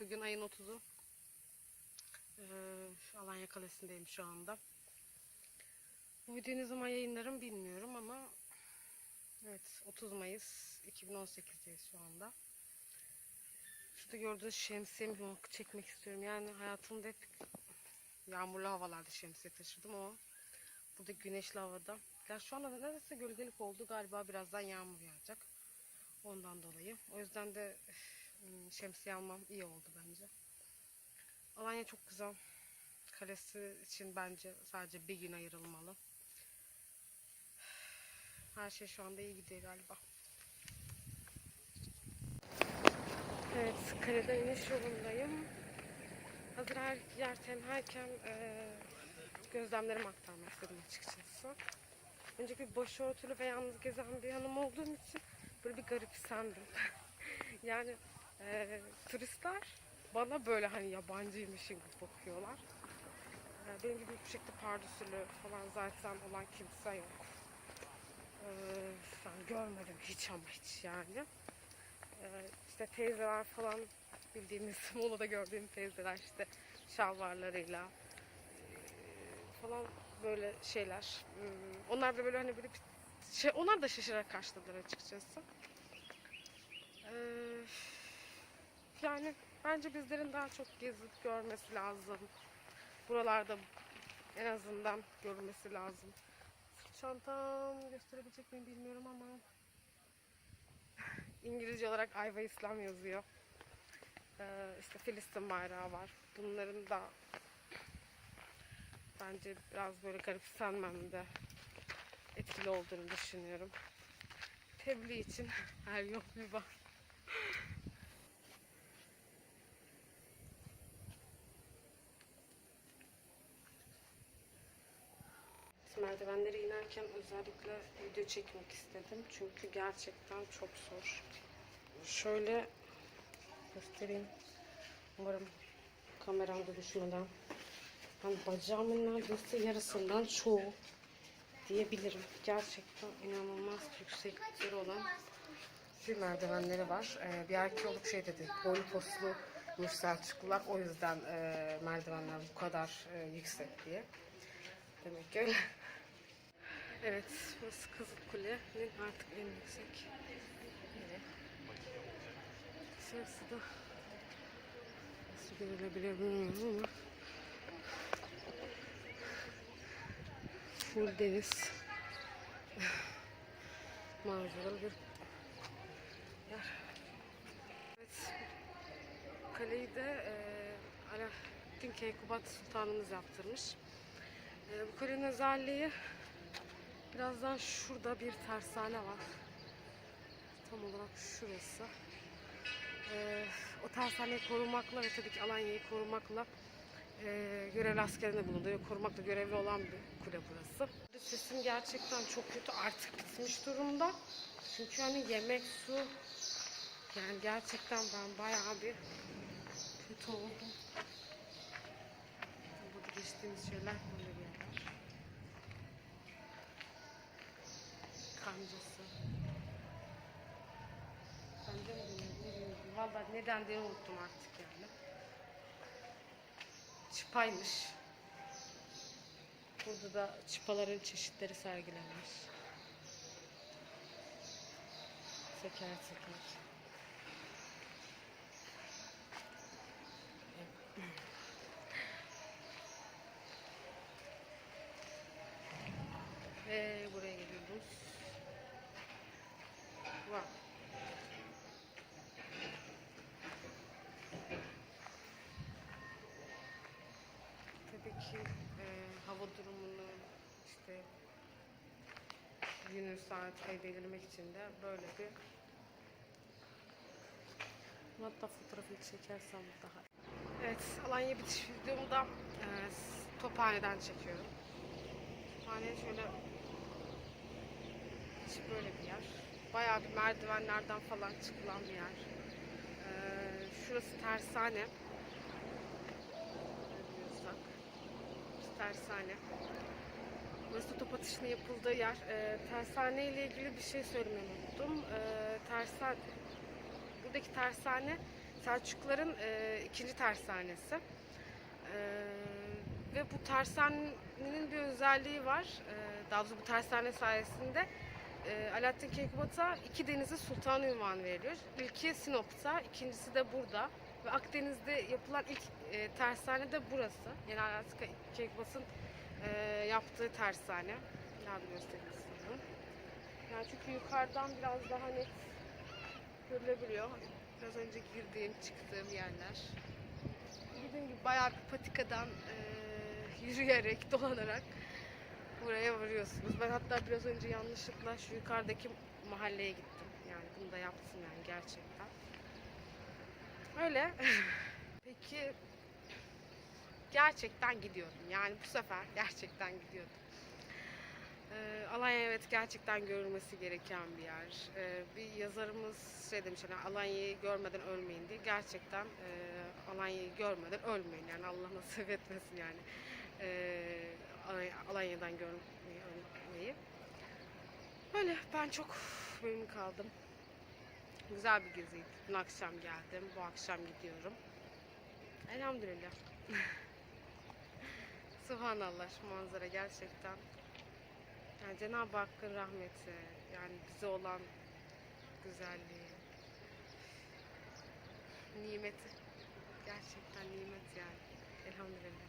Bugün ayın 30'u. Ee, Alanya Kalesi'ndeyim şu anda. Bu videoyu ne zaman yayınlarım bilmiyorum ama evet 30 Mayıs 2018'deyiz şu anda. Şurada gördüğünüz şemsiyemi çekmek istiyorum. Yani hayatımda hep yağmurlu havalarda şemsiye taşıdım ama burada güneşli havada. Ya şu anda neredeyse gölgelik oldu. Galiba birazdan yağmur yağacak. Ondan dolayı. O yüzden de şemsiye almam iyi oldu bence. Alanya çok güzel. Kalesi için bence sadece bir gün ayrılmalı. Her şey şu anda iyi gidiyor galiba. Evet, kalede iniş yolundayım. Hazır her yer tenhayken eee gözlemlerimi aktarmak istedim açıkçası. Önce bir başörtülü ve yalnız gezen bir hanım olduğum için böyle bir garipsendim. yani eee, turistler bana böyle hani yabancıymışım gibi bakıyorlar. Eee, benim gibi bu şekilde pardüsülü falan zaten olan kimse yok. Eee ben görmedim hiç ama hiç yani. Eee işte teyzeler falan bildiğimiz Muğla'da gördüğüm teyzeler işte şalvarlarıyla falan böyle şeyler. Hmm, Onlar da böyle hani böyle bir şey, onlar da şaşırarak karşıladılar açıkçası. Eee, yani bence bizlerin daha çok gezip görmesi lazım. Buralarda en azından görülmesi lazım. Çantam gösterebilecek miyim bilmiyorum ama İngilizce olarak Ayva İslam yazıyor. Ee, işte Filistin bayrağı var. Bunların da bence biraz böyle garipsenmemde etkili olduğunu düşünüyorum. Tebliğ için her yol bir. Merdivenleri inerken özellikle video çekmek istedim. Çünkü gerçekten çok zor. Şöyle göstereyim. Umarım kameramda düşmeden. Ben bacağımın neredeyse yarısından çoğu diyebilirim. Gerçekten inanılmaz yükseklikleri olan bir merdivenleri var. Ee, bir arkeolog şey dedi. Boylu poslu Selçuklular. O yüzden e, merdivenler bu kadar e, yüksek diye. Demek ki öyle. Evet, burası Kızıl Kule'nin artık en yüksek yeri. Dışarısı da nasıl görülebilir bilmiyorum ama full deniz manzaralı bir yer. Evet, kaleyi de e, Alaaddin Keykubat Sultanımız yaptırmış. E, bu kalenin özelliği birazdan şurada bir tersane var. Tam olarak şurası. E, o tersaneyi korumakla ve tabii ki Alanya'yı korumakla e, görevli askerine bulunuyor. Korumakla görevli olan bir kule burası. Sesim gerçekten çok kötü. Artık bitmiş durumda. Çünkü hani yemek, su yani gerçekten ben bayağı bir kötü oldum. Burada geçtiğimiz şeyler böyle bir yerler. Kancası. Bence mi bilmiyorum. Valla neden diye unuttum artık yani. Çıpaymış. Burada da çıpaların çeşitleri sergilenmiş. Teker teker. Ve buraya geliyoruz. Tabii ki e, hava durumunu işte günü saat belirlemek için de böyle bir hatta fotoğrafını çekersem daha Evet, Alanya bitiş videomu da e, Tophane'den çekiyorum. Tophane şöyle içi böyle bir yer. Bayağı bir merdivenlerden falan çıkılan bir yer. E, şurası tersane. Görüyorsak. Burası tersane. Burası top atışının yapıldığı yer. E, tersane ile ilgili bir şey söylemeyi unuttum. E, tersan, buradaki tersane Selçukluların e, ikinci tersanesi. E, ve bu tersanenin bir özelliği var. E, daha doğrusu bu tersane sayesinde e, Alaaddin Keykubat'a iki denizde sultan ünvanı veriliyor. İlki Sinop'ta, ikincisi de burada. Ve Akdeniz'de yapılan ilk e, tersane de burası. Yani Alaaddin Keykubat'ın e, yaptığı tersane. Daha bir göstereyim. Yani çünkü yukarıdan biraz daha net görülebiliyor. Biraz önce girdiğim, çıktığım yerler. Dediğim gibi bayağı bir patikadan e, yürüyerek, dolanarak buraya varıyorsunuz. Ben hatta biraz önce yanlışlıkla şu yukarıdaki mahalleye gittim. Yani bunu da yaptım yani gerçekten. Öyle. Peki gerçekten gidiyordum. Yani bu sefer gerçekten gidiyordum. Ee, Alanya evet gerçekten görülmesi gereken bir yer. Ee, bir yazarımız şey demiş hani Alanya'yı görmeden ölmeyin diye. Gerçekten e, Alanya'yı görmeden ölmeyin yani Allah nasip etmesin yani. Alanya- Alanya'dan görmeyi. Böyle ben çok memnun kaldım. Güzel bir geziydi. Dün akşam geldim. Bu akşam gidiyorum. Elhamdülillah. Subhanallah şu manzara gerçekten. Yani Cenab-ı Hakk'ın rahmeti, yani bize olan güzelliği, nimeti. Gerçekten nimet yani. Elhamdülillah.